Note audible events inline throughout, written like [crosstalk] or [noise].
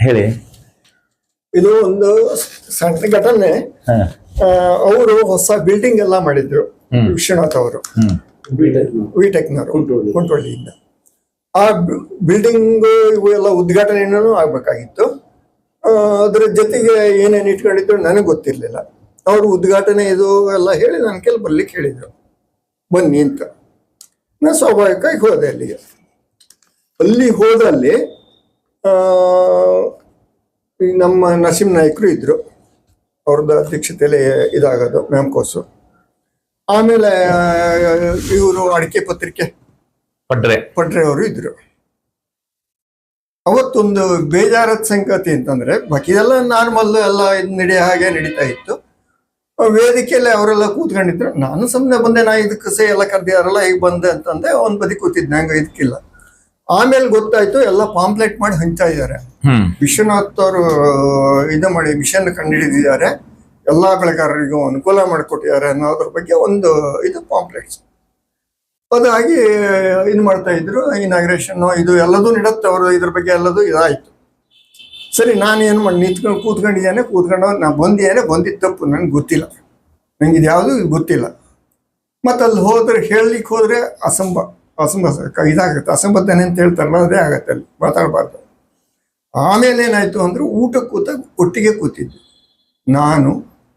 ಹೇಳಿ. ಇದು ಒಂದು ಸಣ್ಣ ಘಟನೆ. ಅವರು ಹೊಸ ಬಿಲ್ಡಿಂಗ್ ಎಲ್ಲ ಮಾಡಿದ್ರು. ವಿಶ್ವನಾಥ್ ಅವರು. ವಿಟೆಕ್ನವರು ಕುಂಟೋಳಿಯಿಂದ ಆ ಬಿಲ್ಡಿಂಗ್ ಇವು ಎಲ್ಲ ಉದ್ಘಾಟನೆಯನ್ನು ಆಗ್ಬೇಕಾಗಿತ್ತು. ಆ, ಅದ್ರ ಜೊತೆಗೆ ಏನೇನು ಇಟ್ಕೊಂಡಿದ್ರು ನನಗೆ ಗೊತ್ತಿರ್ಲಿಲ್ಲ. ಅವರು ಉದ್ಘಾಟನೆ ಇದು ಎಲ್ಲ ಹೇಳಿ ನನ್ನ ಕೆಲ ಬರ್ಲಿಕ್ಕೆ ಹೇಳಿದ್ರು. ಬನ್ನಿ ಅಂತ. ನಾನು ಸ್ವಾಭಾವಿಕವಾಗಿ ಹೋದೆ ಅಲ್ಲಿಗೆ. ಅಲ್ಲಿ ಹೋದಲ್ಲಿ ನಮ್ಮ ನಸೀಂ ನಾಯಕರು ಇದ್ರು. ಅವ್ರದ್ದು ಅಧ್ಯಕ್ಷತೆಯಲ್ಲಿ ಇದಾಗೋದು ಮ್ಯಾಮ್ಕೋಸು. ಆಮೇಲೆ ಇವರು ಅಡಿಕೆ ಪತ್ರಿಕೆ ಪಡ್ರೆ ಪಡ್ರೆ ಅವರು ಇದ್ರು. ಅವತ್ತೊಂದು ಬೇಜಾರದ ಸಂಗತಿ ಅಂತಂದ್ರೆ ಬಾಕಿದೆಲ್ಲ ನಾರ್ಮಲ್ ಎಲ್ಲ ನಡೆಯ ಹಾಗೆ ನಡೀತಾ ಇತ್ತು. ವೇದಿಕೆಯಲ್ಲಿ ಅವರೆಲ್ಲ ಕೂತ್ಕೊಂಡಿದ್ರು. ನಾನು ಸುಮ್ಮನೆ ಬಂದೆ ನಾ ಇದಕ್ಕೆ ಸೇ ಎಲ್ಲ ಕರೆದಿದಾರಲ್ಲ ಈಗ ಬಂದೆ ಅಂತಂದೆ ಒಂದು ಬದಿ ಕೂತಿದ್ದೆ ನಂಗೆ ಇದಕ್ಕಿಲ್ಲ ಆಮೇಲೆ ಗೊತ್ತಾಯ್ತು ಎಲ್ಲ ಪಾಂಪ್ಲೆಟ್ ಮಾಡಿ ಹಂಚ್ತಾ ಇದ್ದಾರೆ. ವಿಶ್ವನಾಥ್ ಅವರು ಇದು ಮಾಡಿ ಮಿಷನ್ ಕಂಡುಹಿಡಿದಿದ್ದಾರೆ. ಎಲ್ಲಾ ಬೆಳೆಗಾರರಿಗೂ ಅನುಕೂಲ ಮಾಡಿಕೊಟ್ಟಿದ್ದಾರೆ ಅನ್ನೋದ್ರ ಬಗ್ಗೆ ಒಂದು ಇದು ಪಾಂಪ್ಲೆಟ್ಸ್. ಅದಾಗಿ ಇದು ಮಾಡ್ತಾ ಇದ್ರು ಇನಾಗ್ರೇಷನ್ ಇದು ಎಲ್ಲದೂ ನಡತ್ತೆ ಅವರು ಇದ್ರ ಬಗ್ಗೆ ಎಲ್ಲದೂ ಇದಾಯ್ತು. ಸರಿ ನಾನು ಏನು ಮಾಡಿ ನಿಂತ್ಕೊಂಡು ಕೂತ್ಕೊಂಡಿದ್ದೇನೆ ಕೂತ್ಕೊಂಡು ನಾ ಬಂದಿದ್ದೇನೆ ಬಂದಿದ್ದ ತಪ್ಪು ನನಗೆ ಗೊತ್ತಿಲ್ಲ. ನನಗೆ ಇದು ಯಾವುದು ಗೊತ್ತಿಲ್ಲ. ಮತ್ತೆ ಅಲ್ಲಿ ಹೋದ್ರೆ ಹೇಳಲಿಕ್ಕೆ ಹೋದ್ರೆ ಅಸಂಬ ಅಸಂಬ ಇದಾಗುತ್ತೆ. ಅಸಂಬದ್ಧನೆ ಅಂತ ಹೇಳ್ತಾರಲ್ಲ, ಅದೇ ಆಗತ್ತೆ ಅಲ್ಲಿ. ಮಾತಾಡಬಾರ್ದು. ಆಮೇಲೆ ಏನಾಯ್ತು ಅಂದ್ರೆ ಊಟಕ್ಕೆ ಕೂತಾಗ ಒಟ್ಟಿಗೆ ಕೂತಿದ್ವಿ. ನಾನು,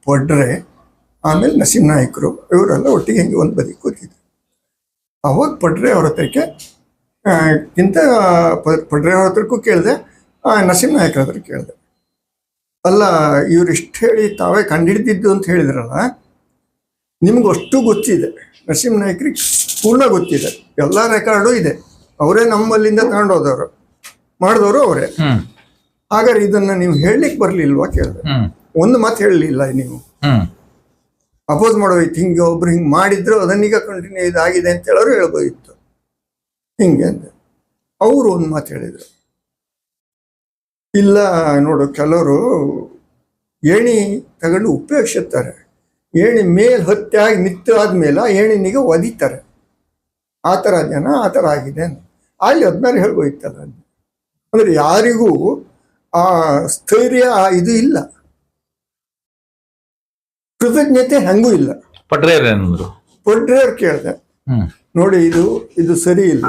ಪೊಡ್ರೆ, ಆಮೇಲೆ ನಸೀಮ್ ನಾಯಕರು, ಇವರೆಲ್ಲ ಒಟ್ಟಿಗೆ ಹಿಂಗೆ ಒಂದು ಬದಿ ಕೂತಿದ್ವಿ. ಅವಾಗ ಪಡ್ರೆ ಅವ್ರ ಹತ್ರಕ್ಕೆ ಗಿಂತ ಪಡ್ರೆ ಅವ್ರ ಹತ್ರಕ್ಕೂ ಕೇಳಿದೆ ನಸೀಮ್ ನಾಯಕರ ಹತ್ರ ಕೇಳಿದೆ. ಅಲ್ಲ, ಇವ್ರು ಇಷ್ಟು ಹೇಳಿ ತಾವೇ ಕಂಡಿಡ್ದಿದ್ದು ಅಂತ ಹೇಳಿದ್ರಲ್ಲ ನಿಮ್ಗೆ ಅಷ್ಟು ಗೊತ್ತಿದೆ. ನರಸಿಂಹ ನಾಯ್ಕರಿಗೆ ಪೂರ್ಣ ಗೊತ್ತಿದೆ. ಎಲ್ಲ ರೆಕಾರ್ಡು ಇದೆ. ಅವರೇ ನಮ್ಮಲ್ಲಿಂದ ತಗೊಂಡೋದವರು. ಮಾಡಿದವರು ಅವರೇ. ಹಾಗಾದ್ರೆ ಇದನ್ನ ನೀವು ಹೇಳಲಿಕ್ಕೆ ಬರ್ಲಿಲ್ವಾ ಕೇಳಿದೆ ಒಂದು ಮಾತು ಹೇಳಲಿಲ್ಲ ನೀವು. ಅಪೋಸ್ ಮಾಡೋಯ್ತು ಹಿಂಗೆ ಒಬ್ರು ಹಿಂಗೆ ಮಾಡಿದ್ರು ಅದನ್ನೀಗ ಕಂಟಿನ್ಯೂ ಇದಾಗಿದೆ ಅಂತ ಹೇಳೋರು ಹೇಳ್ಬೋದಿತ್ತು. ಹಿಂಗೆ ಅಂತ ಅವರು ಒಂದು ಮಾತು ಹೇಳಿದ್ರು. ಇಲ್ಲ ನೋಡು ಕೆಲವರು ಏಣಿ ತಗೊಂಡು ಉಪಯೋಗಿಸುತ್ತಾರೆ ಏಣಿ ಮೇಲೆ ಹತ್ಯಾಗಿ ಆಗಿ ನಿತ್ತು ಆದ್ಮೇಲೆ ಏಣಿನಿಗೆ ಒದಿತಾರೆ. ಆ ಥರ ಜನ ಆ ಥರ ಆಗಿದೆ. ಅಲ್ಲಿ ಹದಿನಾರು ಹೇಳ್ಬೋಯ್ತಲ್ಲ ಅಂದರೆ ಯಾರಿಗೂ ಆ ಸ್ಥೈರ್ಯ ಇದು ಇಲ್ಲ. ಕೃತಜ್ಞತೆ ಹಂಗೂ ಇಲ್ಲ. ಪಟ್ರೇರ್ ಏನಂದ್ರು? ಪೊಡ್ರೆಯವ್ರು ಕೇಳಿದೆ. ನೋಡಿ ಇದು ಇದು ಸರಿ ಇಲ್ಲ.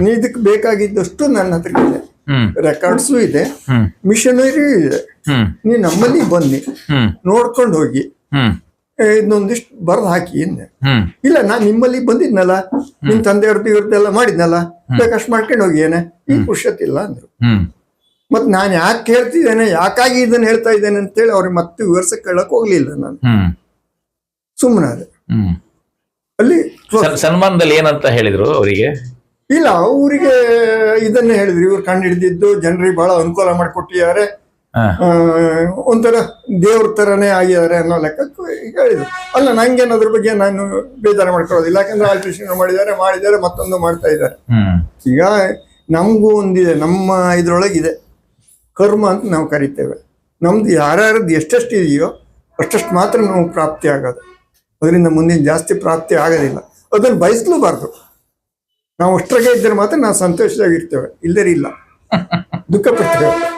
ನೀ ಇದಕ್ಕೆ ಬೇಕಾಗಿದ್ದಷ್ಟು ನನ್ನ ಹತ್ರ ಇದೆ. ರೆಕಾರ್ಡ್ಸು ಇದೆ. ಮಿಷನರಿ ಇದೆ. ನೀ ನಮ್ಮಲ್ಲಿ ಬನ್ನಿ. ನೋಡ್ಕೊಂಡು ಹೋಗಿ. ಇದನ್ನೊಂದಿಷ್ಟು ಬರ್ದು ಹಾಕಿ ಅಂದೆ ಇಲ್ಲ ನಾನು ನಿಮ್ಮಲ್ಲಿ ಬಂದಿದ್ನಲ್ಲ ನಿಮ್ ತಂದೆಯವ್ರದ್ದು ಇವ್ರದ್ದೆಲ್ಲ ಮಾಡಿದ್ನಲ್ಲ ಬೇಕಷ್ಟು ಮಾಡ್ಕೊಂಡು ಹೋಗಿ ಏನೇ ಈ ಪುರುಷತ್ತಿಲ್ಲ ಅಂದ್ರು. ಮತ್ತೆ ಮತ್ ನಾನು ಯಾಕೆ ಹೇಳ್ತಿದ್ದೇನೆ ಯಾಕಾಗಿ ಇದನ್ನ ಹೇಳ್ತಾ ಇದ್ದೇನೆ ಅಂತೇಳಿ ಅವ್ರಿಗೆ ಮತ್ತೆ ವಿವರಿಸಕ್ಕೆ ಕೇಳಕ್ ಹೋಗ್ಲಿಲ್ಲ ನಾನು. ಸುಮ್ಮನಾದೆ ಅಲ್ಲಿ ಸನ್ಮಾನದಲ್ಲಿ ಏನಂತ ಹೇಳಿದ್ರು ಅವರಿಗೆ? ಇಲ್ಲ ಅವರಿಗೆ ಇದನ್ನೇ ಹೇಳಿದ್ರು. ಇವ್ರು ಕಂಡಿಡಿದಿದ್ದು ಜನರಿಗೆ ಬಹಳ ಅನುಕೂಲ ಮಾಡಿಕೊಟ್ಟಿದ್ದಾರೆ. ಒಂಥರ ದೇವ್ರ ತರನೇ ಆಗಿದ್ದಾರೆ ಅನ್ನೋ ಲೆಕ್ಕಕ್ಕೆ ಹೇಳಿದ್ರು. ಅಲ್ಲ ನಂಗೇನು ಅದ್ರ ಬಗ್ಗೆ ನಾನು ಬೇಜಾರ ಮಾಡ್ಕೊಳ್ಳೋದಿಲ್ಲ. ಯಾಕಂದ್ರೆ ಆಲ್ಟ್ರೇಷನ್ ಮಾಡಿದ್ದಾರೆ ಮಾಡಿದ್ದಾರೆ ಮತ್ತೊಂದು ಮಾಡ್ತಾ ಇದ್ದಾರೆ. ಈಗ ನಮಗೂ ಒಂದಿದೆ ನಮ್ಮ ಇದ್ರೊಳಗಿದೆ. ಕರ್ಮ ಅಂತ ನಾವು ಕರಿತೇವೆ. ನಮ್ದು ಯಾರ್ಯಾರದ್ದು ಎಷ್ಟೆಷ್ಟು ಇದೆಯೋ ಅಷ್ಟಷ್ಟು ಮಾತ್ರ ನಾವು ಪ್ರಾಪ್ತಿ ಆಗೋದು. ಅದರಿಂದ ಮುಂದಿನ ಜಾಸ್ತಿ ಪ್ರಾಪ್ತಿ ಆಗೋದಿಲ್ಲ. ಅದನ್ನು ಬಯಸ್ಲೂಬಾರ್ದು. ನಾವು ಅಷ್ಟ್ರಾಗೆ ಇದ್ದರೆ ಮಾತ್ರ ನಾವು ಸಂತೋಷವಾಗಿರ್ತೇವೆ ಇಲ್ಲದೇ ಇಲ್ಲ ದುಃಖ ಪಡ್ತೇವೆ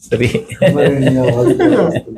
ಸರಿ [laughs]